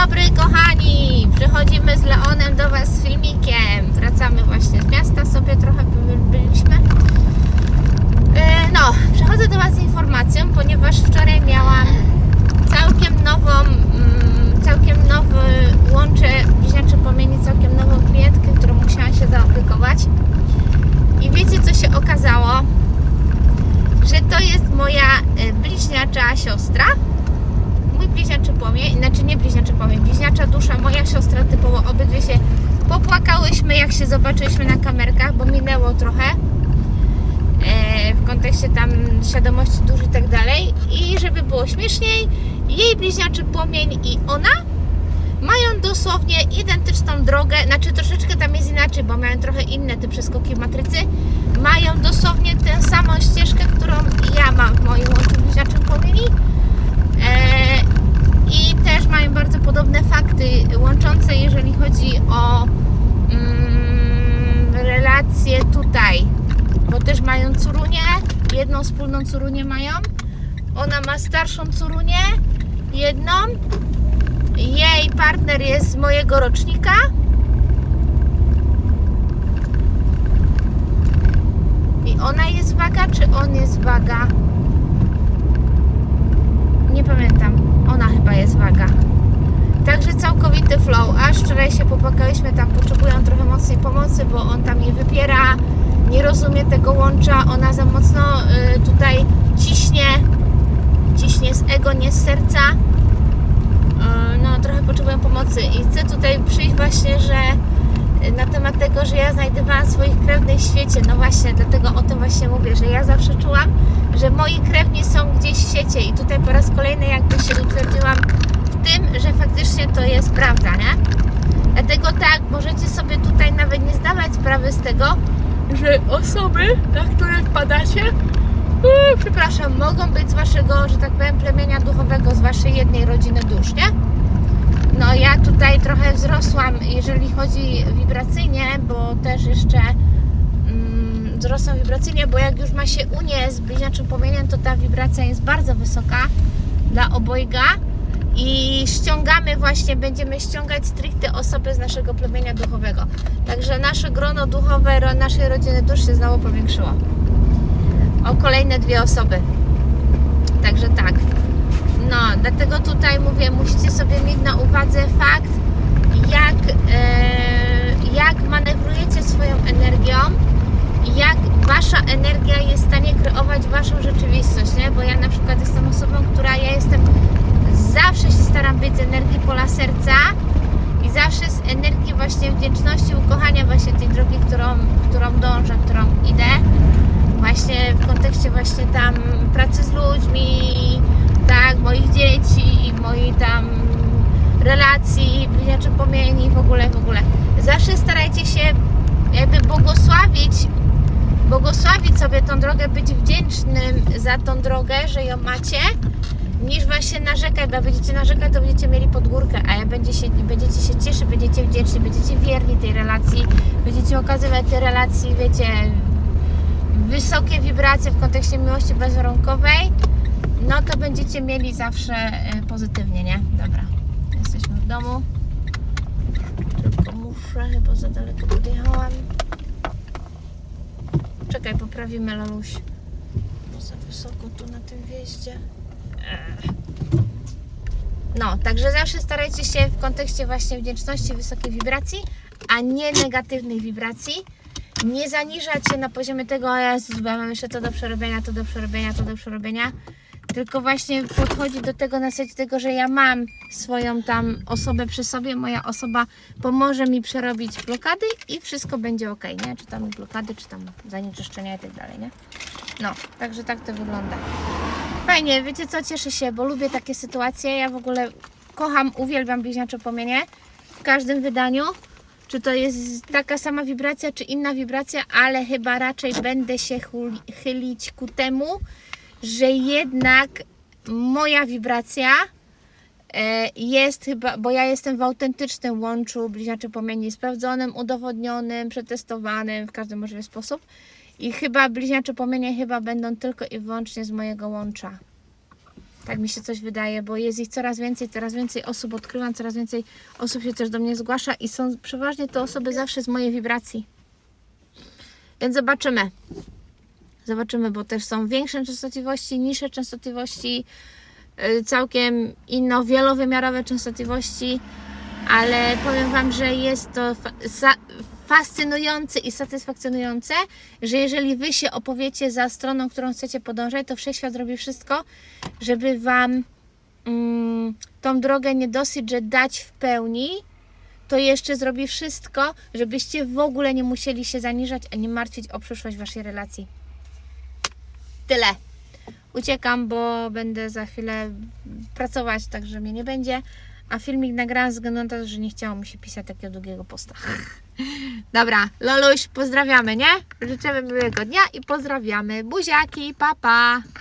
dobry kochani! Przychodzimy z Leonem do Was z filmikiem. Wracamy właśnie z miasta, sobie trochę by- byliśmy. E, No, przychodzę do Was z informacją, ponieważ wczoraj miałam całkiem nową, mm, całkiem nowy łącze bliźniacze płomieni, całkiem nową klientkę, którą musiałam się zaopiekować. I wiecie co się okazało? Że to jest moja e, bliźniacza siostra mój bliźniaczy płomień, znaczy nie bliźniaczy płomień, bliźniacza dusza, moja siostra typowo, obydwie się popłakałyśmy jak się zobaczyliśmy na kamerkach, bo minęło trochę e, w kontekście tam świadomości dusz i tak dalej. I żeby było śmieszniej, jej bliźniaczy płomień i ona mają dosłownie identyczną drogę, znaczy troszeczkę tam jest inaczej, bo mają trochę inne te przeskoki w matrycy, mają dosłownie tę samą ścieżkę, którą ja mam w moim łączu bliźniaczym płomieni E, I też mają bardzo podobne fakty łączące, jeżeli chodzi o mm, relacje tutaj, bo też mają córunię, jedną wspólną córunię mają. Ona ma starszą córunię, jedną. Jej partner jest z mojego rocznika. I ona jest waga, czy on jest waga? Nie pamiętam. Ona chyba jest waga. Także całkowity flow. Aż wczoraj się popłakałyśmy, tam potrzebują trochę mocnej pomocy, bo on tam jej wypiera, nie rozumie tego łącza, ona za mocno y, tutaj ciśnie, ciśnie z ego, nie z serca. Y, no, trochę potrzebują pomocy i chcę tutaj przyjść właśnie, że y, na temat tego, że ja znajdowałam swoich krewnych w świecie, no właśnie, dlatego o tym właśnie mówię, że ja zawsze czułam, że moi krewni są gdzieś w świecie i tutaj po raz kolejny jakby się utwierdziłam w tym, że faktycznie to jest prawda, nie? Dlatego tak, możecie sobie tutaj nawet nie zdawać sprawy z tego, że osoby, na które wpadacie, uuu, przepraszam, mogą być z waszego, że tak powiem, plemienia duchowego, z waszej jednej rodziny dusz, nie? No ja tutaj trochę wzrosłam, jeżeli chodzi wibracyjnie, bo też jeszcze mm, wzrosłam wibracyjnie, bo jak już ma się unię z bliźniaczym płomieniem, to ta wibracja jest bardzo wysoka dla obojga i ściągamy właśnie, będziemy ściągać stricte osoby z naszego plemienia duchowego. Także nasze grono duchowe naszej rodziny dusz się znowu powiększyło. O kolejne dwie osoby. Także tak. No, dlatego tutaj mówię, musicie sobie mieć na uwadze fakt, jak, e, jak manewrujecie swoją energią, jak wasza energia jest w stanie kreować waszą rzeczywistość, nie? Bo ja na przykład jestem osobą, która ja jestem, zawsze się staram być z energii pola serca i zawsze z energii właśnie wdzięczności, ukochania właśnie tej drogi, którą, którą dążę, którą idę. Właśnie w kontekście właśnie tam pracy z ludźmi, tak, moich dzieci i mojej tam relacji, bliźniaczych płomieni i w ogóle, w ogóle. Zawsze starajcie się jakby błogosławić, błogosławić sobie tą drogę, być wdzięcznym za tą drogę, że ją macie, niż właśnie narzekać, bo jak będziecie narzekać, to będziecie mieli pod górkę, a jak będzie się, będziecie się cieszyć, będziecie wdzięczni, będziecie wierni tej relacji, będziecie okazywać tej relacji, wiecie, wysokie wibracje w kontekście miłości bezwarunkowej, no to będziecie mieli zawsze e, pozytywnie, nie? Dobra, jesteśmy w domu. Tylko muszę, chyba za daleko podjechałam. Czekaj, poprawimy Laluś. Bo za wysoko tu na tym wjeździe. No, także zawsze starajcie się w kontekście właśnie wdzięczności, wysokiej wibracji, a nie negatywnej wibracji. Nie zaniżać się na poziomie tego, bo ja mam jeszcze to do przerobienia, to do przerobienia, to do przerobienia. Tylko właśnie podchodzi do tego na zasadzie tego, że ja mam swoją tam osobę przy sobie, moja osoba pomoże mi przerobić blokady i wszystko będzie ok, nie? Czy tam blokady, czy tam zanieczyszczenia i tak dalej, nie? No, także tak to wygląda. Fajnie, wiecie co, cieszę się, bo lubię takie sytuacje. Ja w ogóle kocham, uwielbiam bliźniacze płomienie w każdym wydaniu. Czy to jest taka sama wibracja, czy inna wibracja, ale chyba raczej będę się chylić ku temu, że jednak moja wibracja e, jest chyba, bo ja jestem w autentycznym łączu bliźniaczy płomieni, sprawdzonym, udowodnionym, przetestowanym w każdy możliwy sposób. I chyba bliźniacze płomienie chyba będą tylko i wyłącznie z mojego łącza. Tak mi się coś wydaje, bo jest ich coraz więcej, coraz więcej osób odkrywam, coraz więcej osób się też do mnie zgłasza i są przeważnie to osoby zawsze z mojej wibracji. Więc zobaczymy. Zobaczymy, bo też są większe częstotliwości, niższe częstotliwości, y, całkiem inno, wielowymiarowe częstotliwości, ale powiem Wam, że jest to fascynujące i satysfakcjonujące, że jeżeli Wy się opowiecie za stroną, którą chcecie podążać, to Wszechświat robi wszystko, żeby Wam mm, tą drogę nie dosyć, że dać w pełni, to jeszcze zrobi wszystko, żebyście w ogóle nie musieli się zaniżać, ani martwić o przyszłość Waszej relacji. Tyle. Uciekam, bo będę za chwilę pracować, także mnie nie będzie. A filmik nagrałam ze względu na to, że nie chciało mi się pisać takiego długiego posta. Dobra, Loluś, pozdrawiamy, nie? Życzymy miłego dnia i pozdrawiamy. Buziaki, papa. Pa.